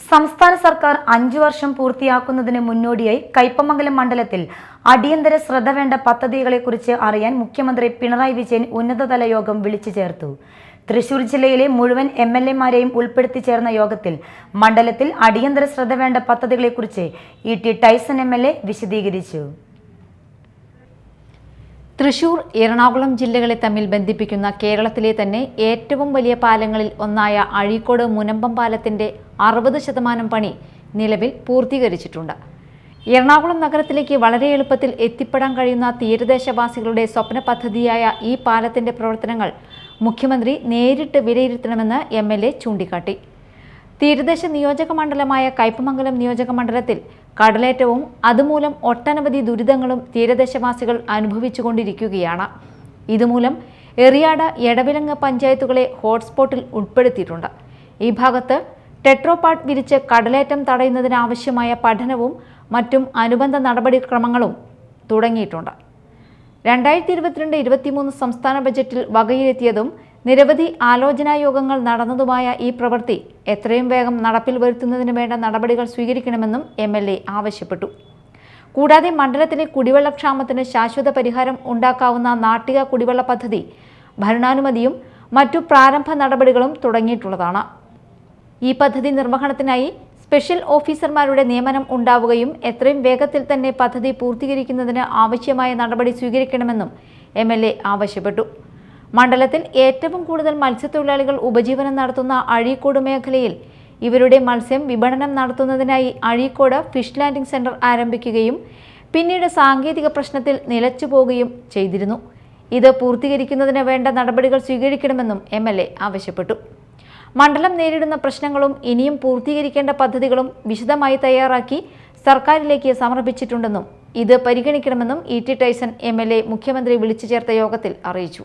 സംസ്ഥാന സർക്കാർ അഞ്ചു വർഷം പൂർത്തിയാക്കുന്നതിന് മുന്നോടിയായി കൈപ്പമംഗലം മണ്ഡലത്തിൽ അടിയന്തര ശ്രദ്ധ വേണ്ട പദ്ധതികളെക്കുറിച്ച് അറിയാൻ മുഖ്യമന്ത്രി പിണറായി വിജയൻ ഉന്നതതല യോഗം വിളിച്ചു ചേർത്തു. തൃശൂർ ജില്ലയിലെ മുഴുവൻ എം എൽ എമാരെയും ഉൾപ്പെടുത്തി ചേർന്ന യോഗത്തിൽ മണ്ഡലത്തിൽ അടിയന്തര ശ്രദ്ധ വേണ്ട പദ്ധതികളെക്കുറിച്ച് E T Taison M L A വിശദീകരിച്ചു. തൃശൂർ എറണാകുളം ജില്ലകളെ തമ്മിൽ ബന്ധിപ്പിക്കുന്ന കേരളത്തിലെ തന്നെ ഏറ്റവും വലിയ പാലങ്ങളിൽ ഒന്നായ അഴീക്കോട് മുനമ്പം പാലത്തിന്റെ അറുപത് ശതമാനം പണി നിലവിൽ പൂർത്തീകരിച്ചിട്ടുണ്ട്. എറണാകുളം നഗരത്തിലേക്ക് വളരെ എളുപ്പത്തിൽ എത്തിപ്പെടാൻ കഴിയുന്ന തീരദേശവാസികളുടെ സ്വപ്ന പദ്ധതിയായ ഈ പാലത്തിന്റെ പ്രവർത്തനങ്ങൾ മുഖ്യമന്ത്രി നേരിട്ട് വിലയിരുത്തണമെന്ന് എ ചൂണ്ടിക്കാട്ടി. തീരദേശ നിയോജക മണ്ഡലമായ കയ്പമംഗലം നിയോജക മണ്ഡലത്തിൽ കടലേറ്റവും അതുമൂലം ഒട്ടനവധി ദുരിതങ്ങളും തീരദേശവാസികൾ അനുഭവിച്ചുകൊണ്ടിരിക്കുകയാണ്. ഇതുമൂലം എറിയാട് എടവിലങ്ങ് പഞ്ചായത്തുകളെ ഹോട്ട്സ്പോട്ടിൽ ഉൾപ്പെടുത്തിയിട്ടുണ്ട്. ഈ ഭാഗത്ത് ടെട്രോപാട്ട് വിരിച്ച് കടലേറ്റം തടയുന്നതിനാവശ്യമായ പഠനവും മറ്റും അനുബന്ധ നടപടിക്രമങ്ങളും തുടങ്ങിയിട്ടുണ്ട്. രണ്ടായിരത്തി ഇരുപത്തിരണ്ട് ഇരുപത്തിമൂന്ന് സംസ്ഥാന ബജറ്റിൽ വകയിരുത്തിയതും നിരവധി ആലോചനാ യോഗങ്ങൾ നടന്നതുമായ ഈ പ്രവൃത്തി എത്രയും വേഗം നടപ്പിൽ വരുത്തുന്നതിന് വേണ്ട നടപടികൾ സ്വീകരിക്കണമെന്നും എം ആവശ്യപ്പെട്ടു. കൂടാതെ മണ്ഡലത്തിലെ കുടിവെള്ളക്ഷാമത്തിന് ശാശ്വത പരിഹാരം ഉണ്ടാക്കാവുന്ന നാട്ടിക കുടിവെള്ള പദ്ധതി ഭരണാനുമതിയും മറ്റു പ്രാരംഭ നടപടികളും തുടങ്ങിയിട്ടുള്ളതാണ്. ഈ പദ്ധതി നിർവഹണത്തിനായി സ്പെഷ്യൽ ഓഫീസർമാരുടെ നിയമനം ഉണ്ടാവുകയും എത്രയും വേഗത്തിൽ തന്നെ പദ്ധതി പൂർത്തീകരിക്കുന്നതിന് ആവശ്യമായ നടപടി സ്വീകരിക്കണമെന്നും എ ആവശ്യപ്പെട്ടു. മണ്ഡലത്തിൽ ഏറ്റവും കൂടുതൽ മത്സ്യത്തൊഴിലാളികൾ ഉപജീവനം നടത്തുന്ന അഴീക്കോട് മേഖലയിൽ ഇവരുടെ മത്സ്യം വിപണനം നടത്തുന്നതിനായി അഴീക്കോട് ഫിഷ് ലാൻഡിംഗ് സെന്റർ ആരംഭിക്കുകയും പിന്നീട് സാങ്കേതിക പ്രശ്നത്തിൽ നിലച്ചു പോവുകയും ചെയ്തിരുന്നു. ഇത് പൂർത്തീകരിക്കുന്നതിന് വേണ്ട നടപടികൾ സ്വീകരിക്കണമെന്നും എം ആവശ്യപ്പെട്ടു. മണ്ഡലം നേരിടുന്ന പ്രശ്നങ്ങളും ഇനിയും പൂർത്തീകരിക്കേണ്ട പദ്ധതികളും വിശദമായി തയ്യാറാക്കി സർക്കാരിലേക്ക് സമർപ്പിച്ചിട്ടുണ്ടെന്നും ഇത് പരിഗണിക്കണമെന്നും ഇ ടി ടൈസൺ എ മുഖ്യമന്ത്രി വിളിച്ചു ചേർത്ത യോഗത്തിൽ അറിയിച്ചു.